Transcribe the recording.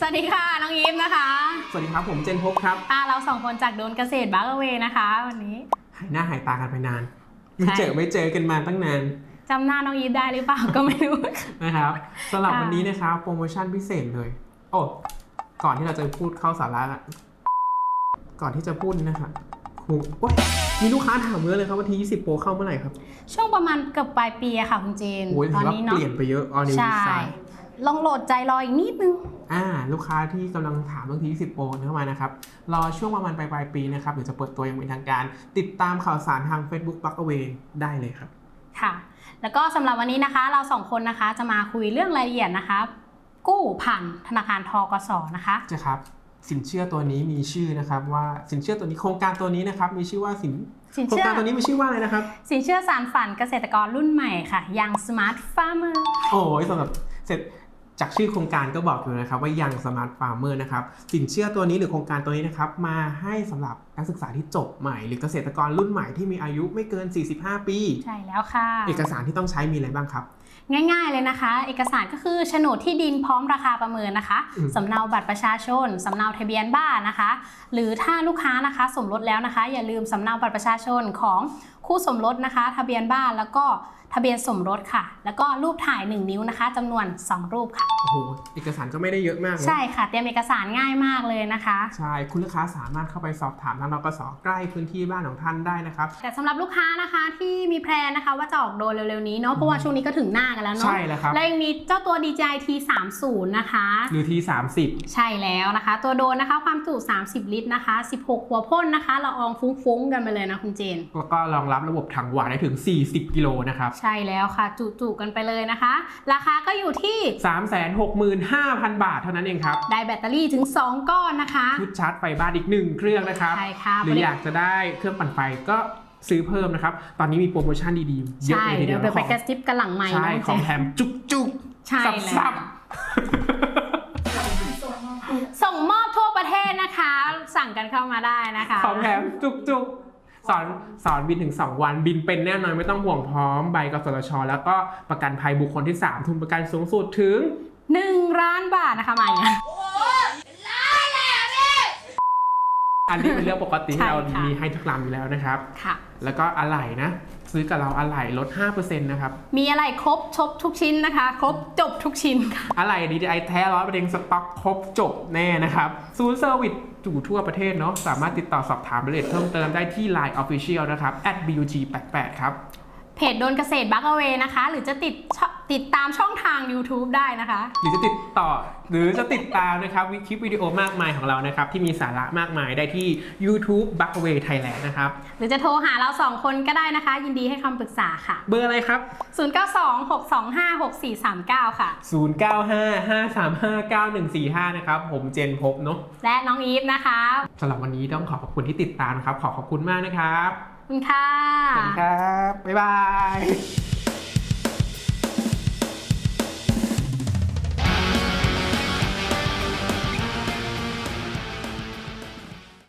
สวัสดีค่ะ น้องอีฟนะคะ สวัสดีครับผมเจนพบครับอ่าเราสองคนจากโดนเกษตรบัคเวนะคะ วันนี้หายหน้าหายตากันไปนานไม่ใช่เจอไม่เจอกันมาตั้งนานจำหน้าน้องอีฟได้หรือเปล่าก็ไม่รู้นะครับสำหรับค่ะวันนี้นะครับโปรโมชั่นพิเศษเลย โอ้ก่อนที่เราจะพูดเข้าสาระอะก่อนที่จะพูดนะครับครูโอ๊ยมีลูกค้าถามเยอะเลยครับว่าที20 โปรเข้าเมื่อไหร่ครับ ช่วงประมาณเกือบปลายปีอะค่ะคุณเจนโอ้ยตถือนอว่านี้เปเนาะลี่ยนไปเยอะออนิวใช่ดีไซน์ลองโหลดใจรออีกนิดนึง อ่าลูกค้าที่กำลังถามเรื่องที20โปรเข้ามานะครับ รอช่วงประมาณปลายปลายๆปีนะครับเดี๋ยวจะเปิดตัวอย่างเป็นทางการ ติดตามข่าวสารทาง Facebook b u c k a w a y ได้เลยครับ ค่ะ แล้วก็สำหรับวันนี้นะคะ เราสองคนนะคะจะมาคุยเรื่องรายละเอียดนะคะ กู้ผ่านธนาคารทกสนะคะจะครับสินเชื่อตัวนี้มีชื่อนะครับว่าสินเชื่อตัวนี้โครงการตัวนี้นะครับมีชื่อว่าสินสินโครงเชื่อการตัวนี้มีชื่อว่าอะไรนะครับ สินเชื่อสารฝันเกษตรกรรุ่นใหม่ค่ะยังสมาร์ทฟาร์มเมอร์โอ้ยสำหรับเสร็จ จากชื่อโครงการก็บอกอยู่นะครับว่ายังสมาร์ทฟาร์มเมอร์นะครับสินเชื่อตัวนี้หรือโครงการตัวนี้นะครับมาให้สำหรับนักศึกษาที่จบใหม่ หรือเกษตรกรรุ่นใหม่ที่มีอายุไม่เกิน 45 ปี ใช่แล้วค่ะ เอกสารที่ต้องใช้มีอะไรบ้างครับ ง่ายๆเลยนะคะ เอกสารก็คือโฉนดที่ดินพร้อมราคาประเมินนะคะอืมสำเนาบัตรประชาชนสำเนาทะเบียนบ้านนะคะ หรือถ้าลูกค้านะคะสมรสแล้วนะคะ อย่าลืมสำเนาบัตรประชาชนของคู่สมรสนะคะ ทะเบียนบ้านแล้วก็ ทะเบียนสมรสค่ะ แล้วก็รูปถ่าย 1 นิ้วนะคะจำนวน 2 รูปค่ะ โอ้โหเอกสารก็ไม่ได้เยอะมากนะใช่ค่ะ เตรียมเอกสารง่ายมากเลยนะคะ ใช่คุณลูกค้าสามารถเข้าไปสอบถามทางรปสใกล้พื้นที่บ้านของท่านได้นะครับ แต่สำหรับลูกค้านะคะที่มีแพลนนะคะว่าจะออกโดนเร็วๆนี้เนาะเพราะว่าช่วงนี้ก็ถึงหน้ากันแล้วเนาะใช่แล้วครับและยังมีเจ้าตัว DJI T30 นะคะหรือที่30 ใช่แล้วนะคะ ตัวโดนนะคะความจุ 30 ลิตรนะคะ 16 หัวพ่นนะคะละอองฟุ้งๆกันไปเลยนะคุณเจนแล้วก็รองรับระบบถังหวานได้ถึง 40 กิโลนะครับใช่แล้วค่ะ จุๆกันไปเลยนะคะ ราคาก็อยู่ที่ 365,000 บาทเท่านั้นเองครับ ได้แบตเตอรี่ถึง 2 ก้อนนะคะชุดชาร์จไฟบ้านอีก 1 เครื่องนะครับใช่ค่ะหรืออยากจะได้เครื่องปั่นไฟก็ซื้อเพิ่มนะครับ ตอนนี้มีโปรโมชั่นดีๆ เยอะใช่เลยทีเดีเดี๋ยยววเดี๋ยวไปของกระซิบกันหลังไมค์ใช่นะขคุองณแถเจนมจุกจุกใช่สับแล้สัวบส่งมอบทั่วประเทศนะคะ สั่งกันเข้ามาได้นะคะ ของแถมจุกจุก สอนสอนบินถึง 2 วันบินเป็นแน่นอนไม่ต้องห่วงพร้อมใบกสทช แล้วก็ประกันภัยบุคคลที่ 3 ทุนประกันสูงสุดถึงหนึ่งล้านบาทนะคะมาอย่างเงี้ยอันนี้เป็นเรื่องปกติใช่ที่เราค่ะมีให้ทุกลำอยู่แล้วนะครับ ค่ะ แล้วก็อะไหล่นะ ซื้อกับเราอะไหล่ลด 5%นะครับ มีอะไรครบชบทุกชิ้นนะคะ ครบจบทุกชิ้นค่ะ อะไหล่ DJI แท้ร้อยเปอร์เซ็นต์สต็อกครบจบแน่นะครับ ศูนย์เซอร์วิสอยู่ทั่วประเทศเนาะสามารถติดต่อสอบถามรายละเอียดเพิ่มเติมได้ที่ Line Official นะครับ @bug88 ครับ เพจโดนเกษตรบัคเวนะคะ หรือจะติดช่อติดตามช่องทาง YouTube ได้นะคะ หรือจะติดต่อหรือจะติดตามนะครับวิคลิปวิดีโอมากมายของเรานะครับ ที่มีสาระมากมายได้ที่ YouTube b u c k w a y Thailand นะครับ หรือจะโทรหาเราสองคนก็ได้นะคะ ยินดีให้คำปรึกษาค่ะ เบอร์อะไรครับ 0926256439 ค่ะ 0955359145 นะครับ ผมเจนพบเนาะและน้องอีฟนะคะสำหรับวันนี้ต้องขอขอบคุณที่ติดตามนะครับ ขอขอบคุณมากนะครับขอบ คุณค่ะคุณครับ บ๊ายบาย